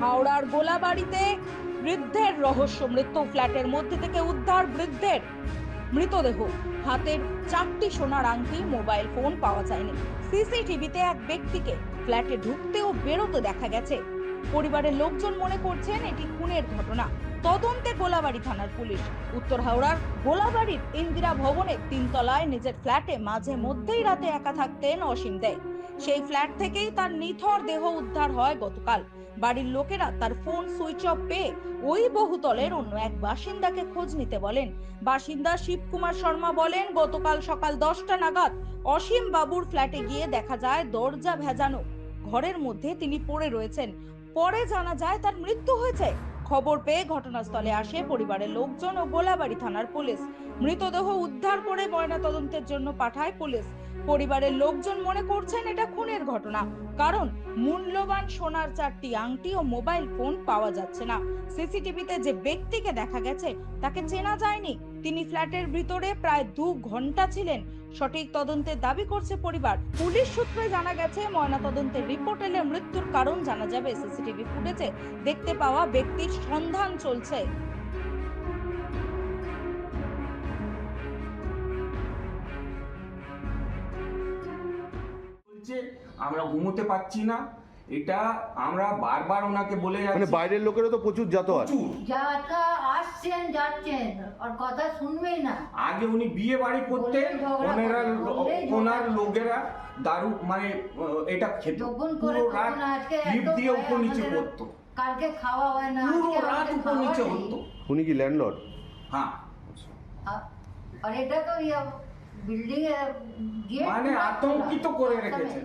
হাওড়ার গোলাবাড়িতে বৃদ্ধের রহস্য, মৃত্যু ফ্ল্যাটের মধ্যে থেকে উদ্ধার বৃদ্ধের মৃতদেহ। হাতের চারটি সোনার আংটি, মোবাইল ফোন পাওয়া যায়নি। সিসিটিভিতে এক ব্যক্তিকে ফ্ল্যাটে ঢুকতে ও বেরোতে দেখা গেছে। পরিবারের লোকজন মনে করছেন এটি খুনের ঘটনা। তদন্তে গোলাবাড়ি থানার পুলিশ। উত্তর হাওড়ার গোলাবাড়ির ইন্দিরা ভবনের তিনতলায় নিজের ফ্ল্যাটে মাঝে মধ্যেই রাতে একা থাকতেন অসীম দেয় সেই ফ্ল্যাট থেকেই তার নিথর দেহ উদ্ধার হয় গতকাল। বাড়ির লোকেরা তার ফোন সুইচ অফ পেয়ে ওই বহুতলের অন্য এক বাসিন্দাকে খোঁজ নিতে বলেন। বাসিন্দা শিবকুমার শর্মা বলেন, গতকাল সকাল দশটা নাগাদ অসীম বাবুর ফ্ল্যাটে গিয়ে দেখা যায় দরজা ভেজানো। ঘরের মধ্যে তিনি পড়ে রয়েছেন। পরে জানা যায় তার মৃত্যু হয়েছে। খবর পেয়ে ঘটনাস্থলে আসে পরিবারের লোকজন ও গোলাবাড়ি থানার পুলিশ। মৃতদেহ উদ্ধার করে ময়নাতদন্তের জন্য পাঠায় পুলিশ। পরিবারের লোকজন মনে করছেন এটা খুনের ঘটনা, কারণ মূল্যবান সোনার চারটি আংটি ও মোবাইল ফোন পাওয়া যাচ্ছে না। সিসিটিভিতে যে ব্যক্তিকে দেখা গেছে, তাকে চেনা যায়নি। তিনি ফ্ল্যাটের ভিতরে প্রায় দু ঘণ্টা ছিলেন। সঠিক তদন্তের দাবি করছে পরিবার। পুলিশ সূত্রে জানা গেছে, ময়নাতদন্তের রিপোর্ট এলে মৃত্যুর কারণ জানা যাবে। সিসিটিভি ফুটেজে দেখতে পাওয়া ব্যক্তির সন্ধান চলছে। আমরা ঘুমোতে পারছি না। এটা আমরা বারবার ওনাকে বলে যাচ্ছি। মানে বাইরের লোকেরা তো প্রচুর প্রচুর। যাতা আসছেন যাচ্ছেন আর কথা শুনবেই না। আগে উনি বিয়ে বাড়ি ঝগড়া ওনারা ওনার লোকেরা দারু মানে এটা খেত। যখন করে পুরো রাত লিপ এত দিয়ে উপর নিচে করতো কালকে খাওয়া হয় না পুরো রাত উপর নিচে। হতো। উনি কি ল্যান্ডলর্ড? হ্যাঁ। আর এটা তো বিল্ডিং এ মানে আতঙ্কিত করে রেখেছে